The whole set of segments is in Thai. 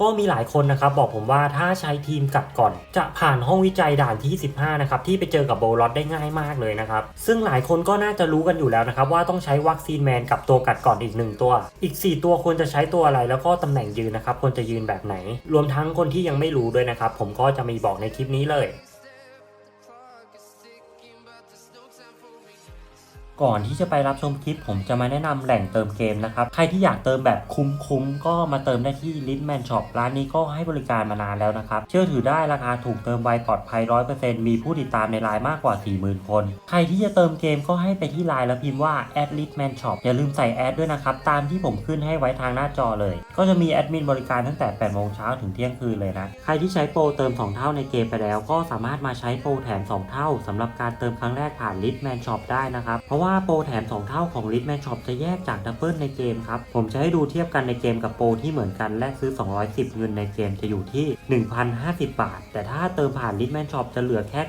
ก็มีหลายคนนะครับบอกผมว่าถ้าใช้ทีมกัดก่อน จะผ่านห้องวิจัยด่านที่ 15 นะครับ ที่ไปเจอกับโบลอตได้ง่ายมากเลยนะครับ ซึ่งหลายคนก็น่าจะรู้กันอยู่แล้วนะครับ ว่าต้องใช้วัคซีนแมนกับตัวกัดก่อนอีก 1 ตัว อีก 4 ตัวควรจะใช้ตัวอะไรแล้วก็ตำแหน่งยืนนะครับควรจะยืนแบบไหน รวมทั้งคนที่ยังไม่รู้ด้วยนะครับผมก็จะมีบอกในคลิปนี้เลย ก่อนที่จะไปรับชมคลิป ผมจะมาแนะนำแหล่งเติมเกมนะครับ ใครที่อยากเติมแบบคุ้มๆ ก็มาเติมได้ที่ l i t m a n Shop ร้านนี้ก็ให้บริการมานานแล้วนะครับ เชื่อถือได้ราคาถูกเติมไวปลอดภัย 100%มีผู้ติดตามในไลน์มากกว่า 40,000 คน ใครที่จะเติมเกมก็ให้ไปที่ไลน์แล้วพิมพ์ว่า l i t m a n Shop อย่าลืมใส่แอดด้วยนะครับ ตามที่ผมขึ้นให้ไว้ทางหน้าจอเลย ก็จะมีแอดมินบริการตั้งแต่8โมงเช้าถึงเที่ยงคืนเลยนะ ใครที่ใช้โปรเติม 2 เท่าในเกมไปแล้ว ก็สามารถมาใช้โปรแถม 2 เท่าสำหรับการเติมครั้งแรกผ่าน l i t m a n Shop ได้นะครับ เพราะว่าาโปรแถม 2 เท่าของ l i t m a n Shop จะแยกจากดับเบิลในเกมครับ ผมจะให้ดูเทียบกันในเกมกับโปรที่เหมือนกันแลกซื้อ 210 เงินในเกมจะอยู่ที่ 1,050 บาท แต่ถ้าเติมผ่าน l i t m a n Shop จะเหลือแค่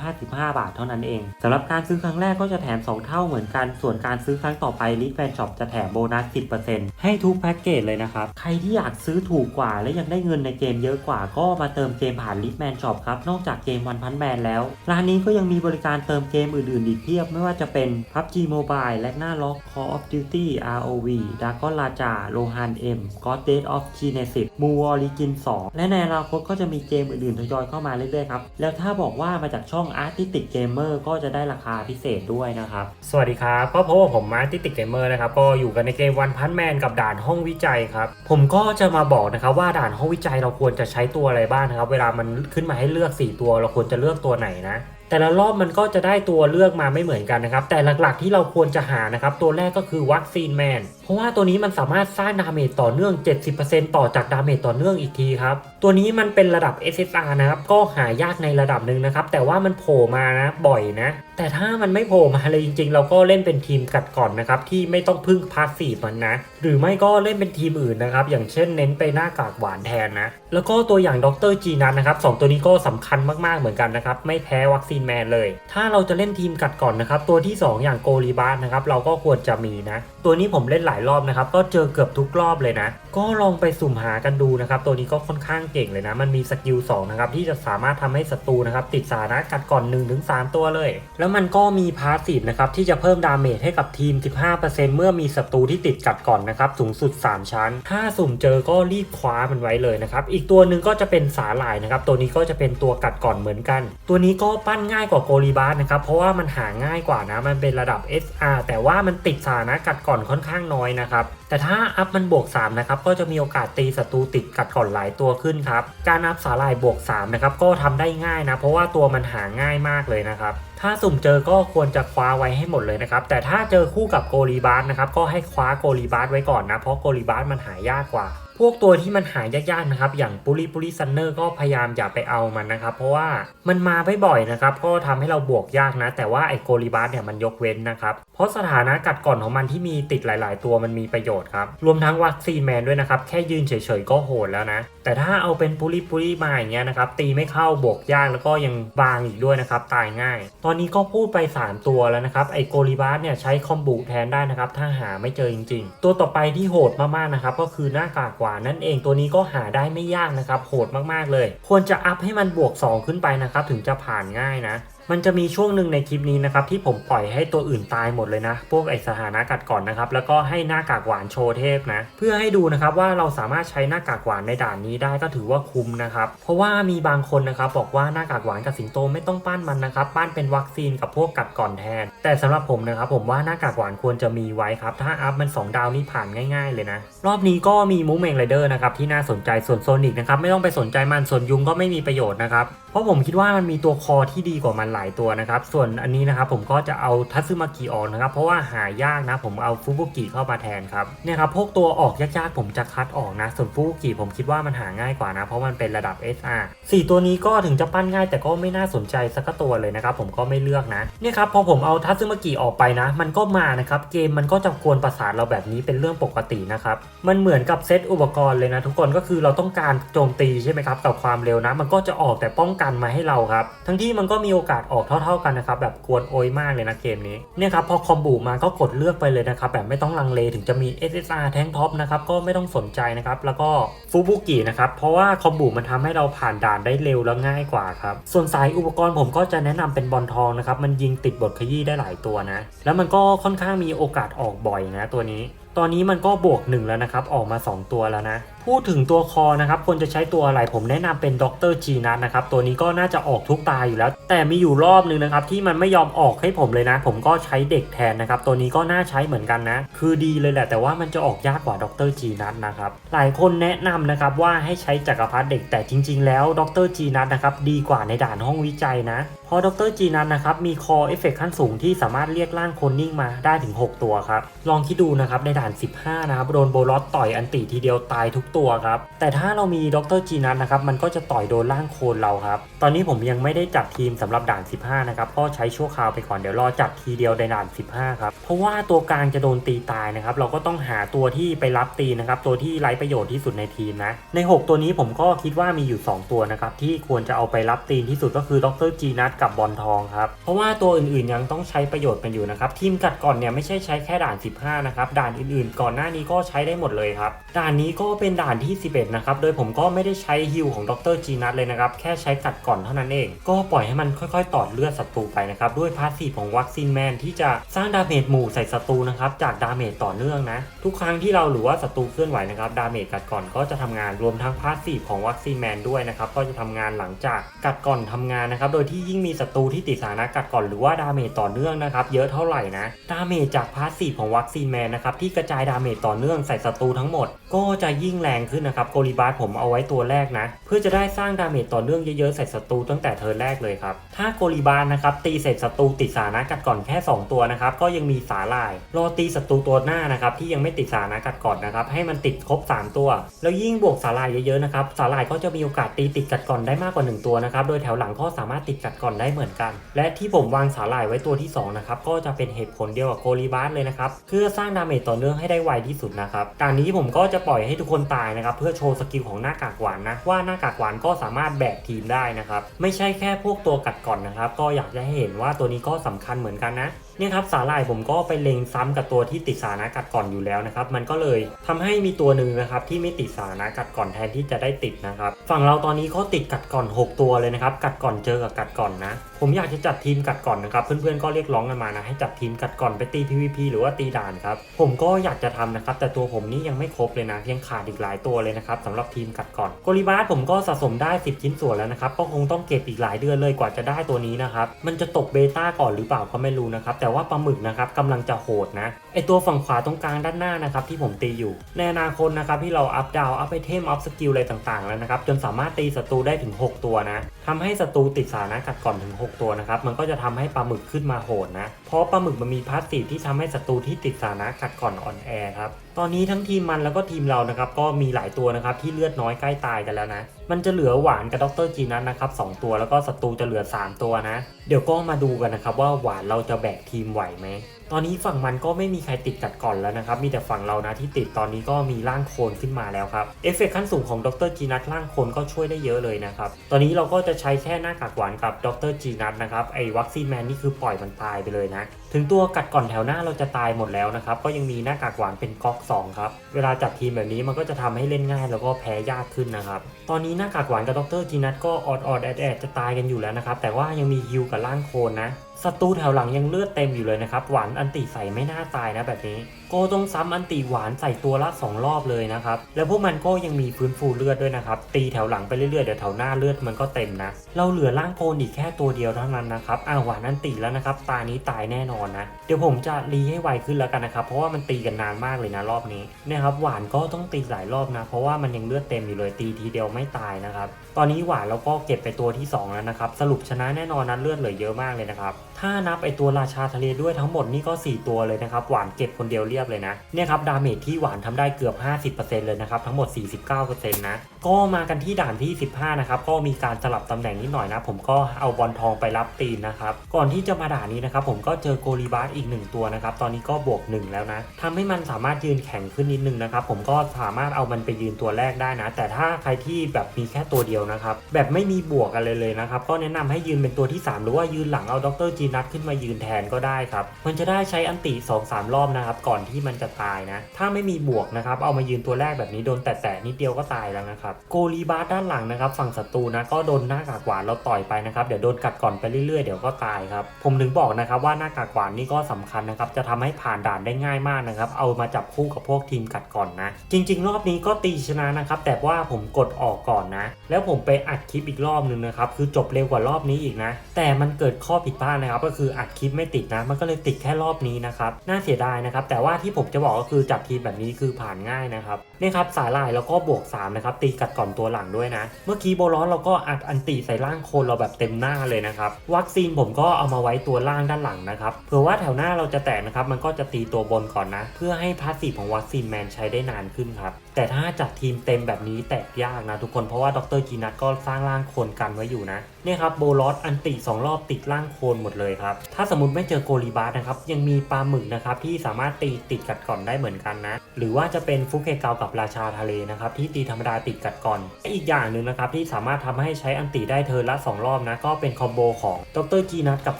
955 บาทเท่านั้นเองสำหรับการซื้อครั้งแรกก็จะแถม 2 เท่าเหมือนกัน ส่วนการซื้อครั้งต่อไป l i t m a n Shop จะแถมโบนัส 10%ให้ทุกแพ็กเกจเลยนะครับใครที่อยากซื้อถูกกว่าและยังได้เงินในเกมเยอะกว่าก็มาเติมเกมผ่าน l i t m a n Shop ครับนอกจากเกมวันพันแมนแล้วร้านนี้ก็ยังมีบริการเติมเกมอื่นๆอีกเพียบไม่ว่าจะเป็น PUBG Mobile และหน้าล็อก Call of Duty ROV Dragon Raja Rohan M God Dead of Genesis m o o Origin 2 และในอนาคตก็จะมีเกมอื่นๆทยอยเข้ามาเรื่อยๆครับ แล้วถ้าบอกว่ามาจากช่อง Artistic Gamer ก็จะได้ราคาพิเศษด้วยนะครับ สวัสดีครับก็พบกับผม Artistic Gamer นะครับก็อยู่กันในเกมวันพันแมนกับด่านห้องวิจัยครับ ผมก็จะมาบอกนะครับว่าด่านห้องวิจัยเราควรจะใช้ตัวอะไรบ้างนะครับ เวลามันขึ้นมาให้เลือก 4 ตัว เราควรจะเลือกตัวไหนนะแต่ละรอบมันก็จะได้ตัวเลือกมาไม่เหมือนกันนะครับ แต่หลักๆ ที่เราควรจะหานะครับ ตัวแรกก็คือวัคซีนแมน เพราะว่าตัวนี้มันสามารถสร้างดาเมจต่อเนื่อง 70%ต่อจากดาเมจต่อเนื่องอีกทีครับ ตัวนี้มันเป็นระดับ SSR นะครับ ก็หายากในระดับหนึ่งนะครับ แต่ว่ามันโผล่มานะบ่อยนะ แต่ถ้ามันไม่โผล่มาเลยจริง ๆ เราก็เล่นเป็นทีมกัดก่อนนะครับ ที่ไม่ต้องพึ่งพาสซีฟมันนะ หรือไม่ก็เล่นเป็นทีมอื่นนะครับ อย่างเช่นเน้นไปหน้ากากหวานแทนนะ แล้วก็ตัวอย่างดรจีนัทนะครับสองตัวนี้ก็สำคัญมากๆเหมือนกันนะครับ ไม่แพ้วัคซีนแมนเลย ถ้าเราจะเล่นทีมกัดก่อนนะครับ ตัวที่ 2 อย่างโกลีบาสนะครับ เราก็ควรจะมีนะ ตัวนี้ผมเล่นหลายรอบนะครับ ก็เจอเกือบทุกรอบเลยนะ ก็ลองไปสุ่มหากันดูนะครับ ตัวนี้ก็ค่อนข้างเก่งเลยนะ มันมีสกิล2นะครับที่จะสามารถทำให้ศัตรูนะครับติดสถานะกัดก่อน 1-3 ตัวเลย แล้วมันก็มีพาสซีฟนะครับที่จะเพิ่มดาเมจให้กับทีม 15%เมื่อมีศัตรูที่ติดกัดก่อนนะครับสูงสุด 3 ชั้น ถ้าสุ่มเจอก็รีบคว้ามันไว้เลยนะครับอีกตัวหนึ่งก็จะเป็นสาหร่ายนะครับตัวนี้ก็จะเป็นตัวกัดก่อนเหมือนกัน ตัวนี้ก็ปั้นง่ายกว่าโกลีบาสนะครับเพราะว่ามันหาง่ายกว่านะมันเป็นระดับ SR แต่ว่ามันติดสถานะกัดก่อนค่อนข้างน้อยนะครับแต่ถ้าอัพมันบวก3นะครับก็จะมีโอกาสตีศัตรูติดกัดก่อนหลายตัวขึ้นครับ การอัพสาหร่ายบวก3นะครับก็ทำได้ง่ายนะ เพราะว่าตัวมันหาง่ายมากเลยนะครับ ถ้าสุ่มเจอก็ควรจะคว้าไว้ให้หมดเลยนะครับ แต่ถ้าเจอคู่กับโกลีบาสนะครับก็ให้คว้าโกลีบาสไว้ก่อนนะ เพราะโกลีบาสมันหายากกว่า พวกตัวที่มันหายากๆนะครับ อย่างปุริปุริซันเนอร์ก็พยายามอย่าไปเอามันนะครับ เพราะว่ามันมาไม่บ่อยนะครับ ก็ทำให้เราบวกยากนะ แต่ว่าไอโกลิบาสเนี่ยมันยกเว้นนะครับ เพราะสถานะกัดก่อนของมันที่มีติดหลาย ๆ ตัวมันมีประโยชน์ครับ รวมทั้งวัคซีนแมนด้วยนะครับ แค่ยืนเฉยๆก็โหดแล้วนะ แต่ถ้าเอาเป็นปุริปุริมาอย่างเงี้ยนะครับ ตีไม่เข้าบวกยากแล้วก็ยังบางอีกด้วยนะครับ ตายง่าย ตอนนี้ก็พูดไป 3 ตัวแล้วนะครับ ไอโกลิบาสเนี่ยใช้คอมบูแทนได้นะครับ ถ้าหาไม่เจอจริง ๆ ตัวต่อไปที่โหดมากๆนะครับ ก็คือหน้ากากหวานนั่นเองตัวนี้ก็หาได้ไม่ยากนะครับโหดมากๆเลย ควรจะอัพให้มันบวก 2 ขึ้นไปนะครับถึงจะผ่านง่ายนะ มันจะมีช่วงหนึ่งในคลิปนี้นะครับที่ผมปล่อยให้ตัวอื่นตายหมดเลยนะ พวกไอสถานะกัดก่อนนะครับ แล้วก็ให้หน้ากากหวานโชว์เทพนะ เพื่อให้ดูนะครับว่าเราสามารถใช้หน้ากากหวานในด่านนี้ได้ก็ถือว่าคุ้มนะครับ เพราะว่ามีบางคนนะครับบอกว่าหน้ากากหวานกับสิงโตไม่ต้องปั้นมันนะครับ ปั้นเป็นวัคซีนกับพวกกัดก่อนแทน แต่สำหรับผมนะครับผมว่าหน้ากากหวานควรจะมีไว้ครับ ถ้าอัพมัน 2 ดาวนี่ผ่านง่าย ๆ เลยนะ รอบนี้ก็มีมูเมงไรเดอร์นะครับที่น่าสนใจส่วนโซนิกนะครับไม่ต้องไปสนใจมันส่วนยุงก็ไม่มีประโยชน์นะครับเพราะผมคิดว่ามันมีตัวคอที่ดีกว่ามันหลายตัวนะครับ ส่วนอันนี้นะครับผมก็จะเอาทัตสึมากิออกนะครับ เพราะว่าหายากนะ ผมเอาฟุบุกิเข้ามาแทนครับเนี่ยครับพวกตัวออกยากๆผมจะคัดออกนะ ส่วนฟุบุกิผมคิดว่ามันหาง่ายกว่านะ เพราะมันเป็นระดับ SR 4 ตัวนี้ก็ถึงจะปั้นง่าย แต่ก็ไม่น่าสนใจสักตัวเลยนะครับผมก็ไม่เลือกนะเนี่ยครับพอผมเอาทัตสึมากิออกไปนะ มันก็มานะครับเกมมันก็จะกวนประสาทเราแบบนี้เป็นเรื่องปกตินะครับมันเหมือนกับเซตอุปกรณ์เลยนะ ทุกคนก็คือเราต้องการโจมตีใช่ไหมครับกับความเร็วนะ มันก็จะออกแต่ป้องกันมาให้เราครับ ทั้งที่มันก็มีโอกาสออกเท่า ๆกันนะครับแบบกวนโอยมากเลยนะเกมนี้เนี่ยครับพอคอมบูมาก็กดเลือกไปเลยนะครับแบบไม่ต้องลังเลถึงจะมี SSR แทงท็อปนะครับก็ไม่ต้องสนใจนะครับแล้วก็ฟูบุกินะครับเพราะว่าคอมบูมันทำให้เราผ่านด่านได้เร็วและง่ายกว่าครับส่วนสายอุปกรณ์ผมก็จะแนะนำเป็นบอลทองนะครับมันยิงติดบทขยี้ได้หลายตัวนะ แล้วมันก็ค่อนข้างมีโอกาสออกบ่อยนะตัวนี้ ตอนนี้มันก็บวกหนึ่งแล้วนะครับออกมา 2 ตัวแล้วนะพูดถึงตัวคอนะครับควรจะใช้ตัวอะไรผมแนะนำเป็นดรจีนัทนะครับตัวนี้ก็น่าจะออกทุกตาอยู่แล้ว แต่มีอยู่รอบหนึ่งนะครับที่มันไม่ยอมออกให้ผมเลยนะ ผมก็ใช้เด็กแทนนะครับตัวนี้ก็น่าใช้เหมือนกันนะ คือดีเลยแหละแต่ว่ามันจะออกยากกว่าดรจีนัทนะครับหลายคนแนะนำนะครับว่าให้ใช้จักรพรรดิเด็กแต่จริง ๆ แล้วดรจีนัทนะครับดีกว่าในด่านห้องวิจัยนะเพราะดรจีนัทนะครับมีคอเอฟเฟกขั้นสูงที่สามารถเรียกร่างคนนิ่งมาได้ถึง 6 ตัวครับ ลองคิดดูนะครับในด่าน 15 นะครับโดนโบลอสต่อยอันติทีเดียวตายทุกตัวครับ แต่ถ้าเรามีดรจีนัทนะครับ มันก็จะต่อยโดนร่างโคนเราครับ ตอนนี้ผมยังไม่ได้จัดทีมสำหรับด่าน 15 นะครับ ก็ใช้ชั่วคราวไปก่อน เดี๋ยวรอจัดทีเดียวในด่าน 15 ครับ เพราะว่าตัวกลางจะโดนตีตายนะครับ เราก็ต้องหาตัวที่ไปรับตีนะครับ ตัวที่ไร้ประโยชน์ที่สุดในทีมนะ ใน 6 ตัวนี้ผมก็คิดว่ามีอยู่ 2 ตัวนะครับ ที่ควรจะเอาไปรับตีนที่สุดก็คือดรจีนัทกับบอลทองครับ เพราะว่าตัวอื่นๆยังต้องใช้ประโยชน์กันอยู่นะครับทีมกัดก่อนเนี่ยไม่ใช่ใช้แค่ด่าน 15 นะครับ ด่านอื่นๆ ก่อนหน้านี้ก็ใช้ได้หมดเลยครับ ด่านนี้ก็เป็นด่านที่ 11 นะครับ โดยผมก็ไม่ได้ใช้ฮิลของดรจีนัทเลยนะครับ แค่ใช้กัดก่อนเท่านั้นเอง ก็ปล่อยให้มันค่อยๆ ตอดเลือดศัตรูไปนะครับ ด้วยพาสซีฟของวัคซีนแมนที่จะสร้างดาเมจหมู่ใส่ศัตรูนะครับ จากดาเมจต่อเนื่องนะ ทุกครั้งที่เราหรือว่าศัตรูเคลื่อนไหวนะครับดาเมจกัดก่อนก็จะทำงานรวมทั้งพาสซีฟของวัคซีนแมนด้วยนะครับก็จะทำงานหลังจากกัดก่อนทำงานนะครับโดยที่ยิ่งมีศัตรูที่ติดสถานะกัดก่อนหรือว่าดาเมจต่อเนื่องนะครับเยอะเท่าไหร่นะดาเมจจากพาสซีฟของวัคซีนแมนนะครับที่กระจายดาเมจต่อเนื่องใส่ศัตรูทั้งหมด ก็จะยิ่งแรงขึ้นนะครับโกลิบาสผมเอาไว้ตัวแรกนะ เพื่อจะได้สร้างดาเมจต่อเนื่องเยอะๆใส่ศัตรูตั้งแต่เทิร์นแรกเลยครับ ถ้าโกลิบาสนะครับตีเสร็จศัตรูติดสานะกัดก่อนแค่ 2 ตัวนะครับก็ยังมีสาลาย รอตีศัตรูตัวหน้านะครับที่ยังไม่ติดสานะกัดก่อนนะครับให้มันติดครบ 3 ตัว แล้วยิ่งบวกสาลายเยอะๆนะครับสาลายก็จะมีโอกาสตีติดกัดก่อนได้มากกว่า 1 ตัวนะครับโดยแถวหลังก็สามารถติดกัดก่อนได้เหมือนกัน และที่ผมวางสาลายไว้ตัวที่2นะครับก็จะเป็นเหตุผลเดียวกับโกลิบาสเลยนะครับเพื่อสร้างดาเมจต่อเนื่องให้ได้ไวที่สุดนะครับการนี้ผมก็จะปล่อยให้ทุกคนตายนะครับเพื่อโชว์สกิลของหน้ากากหวานนะว่าหน้ากากหวานก็สามารถแบกทีมได้นะครับไม่ใช่แค่พวกตัวกัดก่อนนะครับ ก็อยากจะให้เห็นว่าตัวนี้ก็สำคัญเหมือนกันนะเนี่ยครับสาหร่ายผมก็ไปเล็งซ้ำกับตัวที่ติดสานะกัดก่อนอยู่แล้วนะครับมันก็เลยทำให้มีตัวหนึ่งนะครับที่ไม่ติดสานะกัดก่อนแทนที่จะได้ติดนะครับฝั่งเราตอนนี้เขาติดกัดก่อน 6 ตัวเลยนะครับกัดก่อนเจอกับกัดก่อนนะ ผมอยากจะจัดทีมกัดก่อนนะครับเพื่อนๆก็เรียกร้องกันมานะให้จัดทีมกัดก่อนไปตี PVP หรือว่าตีด่านครับผมก็อยากจะทำนะครับแต่ตัวผมนี่ยังไม่ครบเลยนะยังขาดอีกหลายตัวเลยนะครับสำหรับทีมกัดก่อนโกลิบาสผมก็สะสมได้ 10 ชิ้นส่วนแล้วนะครับก็คงต้องเก็บอีกหลายเดือนเลยกว่าจะได้ตัวนี้นะครับมันจะตกเบต้าก่อนหรือเปล่าก็ไม่รู้นะครับแต่ว่าปลาหมึกนะครับกำลังจะโหดนะไอตัวฝั่งขวาตรงกลางด้านหน้านะครับที่ผมตีอยู่ในอนาคตนะครับที่เราอัพดาวอัพไอเทมอัพสกิลอะไรต่างๆแล้วนะครับจนสามารถตีศัตรูได้ถึง 6 ตัวนะทำให้ศัตรูติดสานะกัดก่อนถึง 6 ตัวนะครับมันก็จะทำให้ปลาหมึกขึ้นมาโหดนะเพราะปลาหมึกมันมีพาสซีฟที่ทำให้ศัตรูที่ติดสานะกัดก่อนอ่อนแอครับตอนนี้ทั้งทีมมันแล้วก็ทีมเรานะครับก็มีหลายตัวนะครับที่เลือดน้อยใกล้ตายกันแล้วนะ มันจะเหลือหวานกับดรจีนัทนะครับสองตัวแล้วก็ศัตรูจะเหลือ 3 ตัวนะ เดี๋ยวก็มาดูกันนะครับว่าหวานเราจะแบกทีมไหวไหมตอนนี้ฝั่งมันก็ไม่มีใครติดกัดก่อนแล้วนะครับ มีแต่ฝั่งเรานะที่ติดตอนนี้ก็มีร่างโคลนขึ้นมาแล้วครับ เอฟเฟกต์ขั้นสูงของดรจีนัทร่างโคลนก็ช่วยได้เยอะเลยนะครับ ตอนนี้เราก็จะใช้แค่หน้ากากหวานกับดรจีนัทนะครับ ไอ้วัคซีนแมนนี่คือปล่อยมันตายไปเลยนะถึงตัวกัดก่อนแถวหน้าเราจะตายหมดแล้วนะครับ ก็ยังมีหน้ากากหวานเป็นก๊อก2ครับ เวลาจัดทีมแบบนี้มันก็จะทำให้เล่นง่ายแล้วก็แพ้ยากขึ้นนะครับ ตอนนี้หน้ากากหวานกับดรจีนัทก็ออดออดแอดแอดจะตายกันอยู่แล้วนะครับ แต่ว่ายังมีฮิวกับร่างโคลนนะศัตรูแถวหลังยังเลือดเต็มอยู่เลยนะครับ หวานอันติใส่ไม่น่าตายนะแบบนี้ โกต้องซ้ำอันติหวานใส่ตัวละ 2 รอบเลยนะครับ แล้วพวกมันก็ยังมีฟื้นฟูเลือดด้วยนะครับ ตีแถวหลังไปเรื่อยๆเดี๋ยวแถวหน้าเลือดมันก็เต็มนะ เราเหลือร่างโกนอีกแค่ตัวเดียวเท่านั้นนะครับอ่าหวานอันติแล้วนะครับ ตานี้ตายแน่นอนนะ เดี๋ยวผมจะรีให้ไวขึ้นแล้วกันนะครับ เพราะว่ามันตีกันนานมากเลยนะรอบนี้เนี่ยครับหวานก็ต้องตีหลายรอบนะ เพราะว่ามันยังเลือดเต็มอยู่เลยตีทีเดียวไม่ตายนะครับ ตอนนี้หวานเราก็เก็บไปตัวที่ 2 แล้วนะครับ สรุปชนะแน่นอนนะเลือดเหลือเยอะมากเลยนะครับ ถ้านับไอตัวราชาทะเลด้วยทั้งหมดนี่ก็ 4 ตัวเลยนะครับ หวานเก็บคนเดียวเรียบเลยนะเนี่ยครับดาเมจที่หวานทำได้เกือบ 50%เลยนะครับทั้งหมด 49%นะก็มากันที่ด่านที่ 15 นะครับก็มีการสลับตำแหน่งนิดหน่อยนะ ผมก็เอาบอลทองไปรับตีนนะครับก่อนที่จะมาด่านนี้นะครับผมก็เจอโกลีบาสอีก 1 ตัวนะครับ ตอนนี้ก็บวก 1 แล้วนะทำให้มันสามารถยืนแข็งขึ้นนิดนึงนะครับ ผมก็สามารถเอามันไปยืนตัวแรกได้นะ แต่ถ้าใครที่แบบมีแค่ตัวเดียวนะครับ แบบไม่มีบวกอะไรเลยนะครับ ก็แนะนำให้ยืนเป็นตัวที่ 3 หรือว่ายืนหลังเอาดรจีนัทขึ้นมายืนแทนก็ได้ครับ มันจะได้ใช้อันติ2-3รอบนะครับ ก่อนที่มันจะตายนะ ถ้าไม่มีบวกนะครับ เอามายืนตัวแรกแบบนี้โดนแตะๆนิดเดียวก็ตายแล้วนะครับ โกลีบาสด้านหลังนะครับฝั่งศัตรูนะก็โดนหน้ากากหวานเราต่อยไปนะครับ เดี๋ยวโดนกัดก่อนไปเรื่อยๆ เดี๋ยวก็ตายครับ ผมถึงบอกนะครับว่าหน้ากากหวานนี่ก็สำคัญนะครับ จะทำให้ผ่านด่านได้ง่ายมากนะครับ เอามาจับคู่กับพวกทีมกัดก่อนนะ จริง ๆ รอบนี้ก็ตีชนะนะครับ แต่ว่าผมกดออกก่อนนะ แล้วผมไปอัดคลิปอีกรอบนึงนะครับ คือจบเร็วกว่ารอบนี้อีกนะ แต่มันเกิดข้อผิดพลาดนะครับ ก็คืออัดคลิปไม่ติดนะ มันก็เลยติดแค่รอบนี้นะครับ น่าเสียดายนะครับ แต่ว่าที่ผมจะบอกก็คือจับทีมแบบนี้คือผ่านง่ายนะครับ นี่ครับสายลายแล้วก็บวก3นะครับ ตีกัดก่อนตัวหลังด้วยนะ เมื่อกี้โบล้อนเราก็อัดอันติใส่ร่างโคนเราแบบเต็มหน้าเลยนะครับ วัคซีนผมก็เอามาไว้ตัวล่างด้านหลังนะครับผื่อว่าแถวหน้าเราจะแตกนะครับ มันก็จะตีตัวบนก่อนนะ เพื่อให้พาสซีฟของวัคซีนแมนใช้ได้นานขึ้นครับ แต่ถ้าจัดทีมเต็มแบบนี้แตกยากนะทุกคนเพราะว่าดรจีนัทก็สร้างร่างคนกันไว้อยู่นะ เนี่ยครับโบลอสอันติสองรอบติดร่างโคนหมดเลยครับ ถ้าสมมติไม่เจอโกลีบาสนะครับ ยังมีปลาหมึกนะครับที่สามารถตีติดกัดก่อนได้เหมือนกันนะ หรือว่าจะเป็นฟุกเคเกากับราชาทะเลนะครับที่ตีธรรมดาติดกัดก่อนอีกอย่างหนึ่งนะครับที่สามารถทำให้ใช้อันติได้เทิร์นละ 2 รอบนะก็เป็นคอมโบของดรจีนัทกับ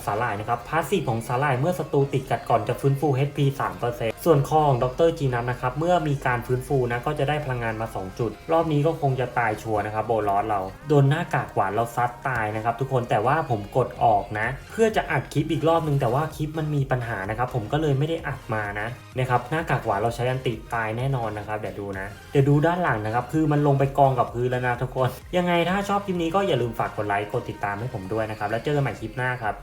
สาหร่ายนะครับพาสซีฟของสาหร่ายเมื่อศัตรูติดกัดก่อนจะฟื้นฟู HP 3%ส่วนคอของดรจีนัทนะครับเมื่อมีการฟื้นฟูนะก็จะได้พลังงานมา 2 จุด รอบนี้ก็คงจะตายชัวร์นะครับโบลอสเราโดนหน้ากากหวานเราซัดตายนะครับทุกคนแต่ว่าผมกดออกนะ เพื่อจะอัดคลิปอีกรอบนึงแต่ว่าคลิปมันมีปัญหานะครับผมก็เลยไม่ได้อัดมานะนะครับหน้ากากหวานเราใช้อันติตายแน่นอนนะครับเดี๋ยวดูนะ เดี๋ยวดูด้านหลังนะครับคือมันลงไปกองกับพื้นแล้วนะทุกคน ยังไงถ้าชอบคลิปนี้ก็อย่าลืมฝากกดไลค์กดติดตามให้ผมด้วยนะครับแล้วเจอกันใหม่คลิปหน้าครับ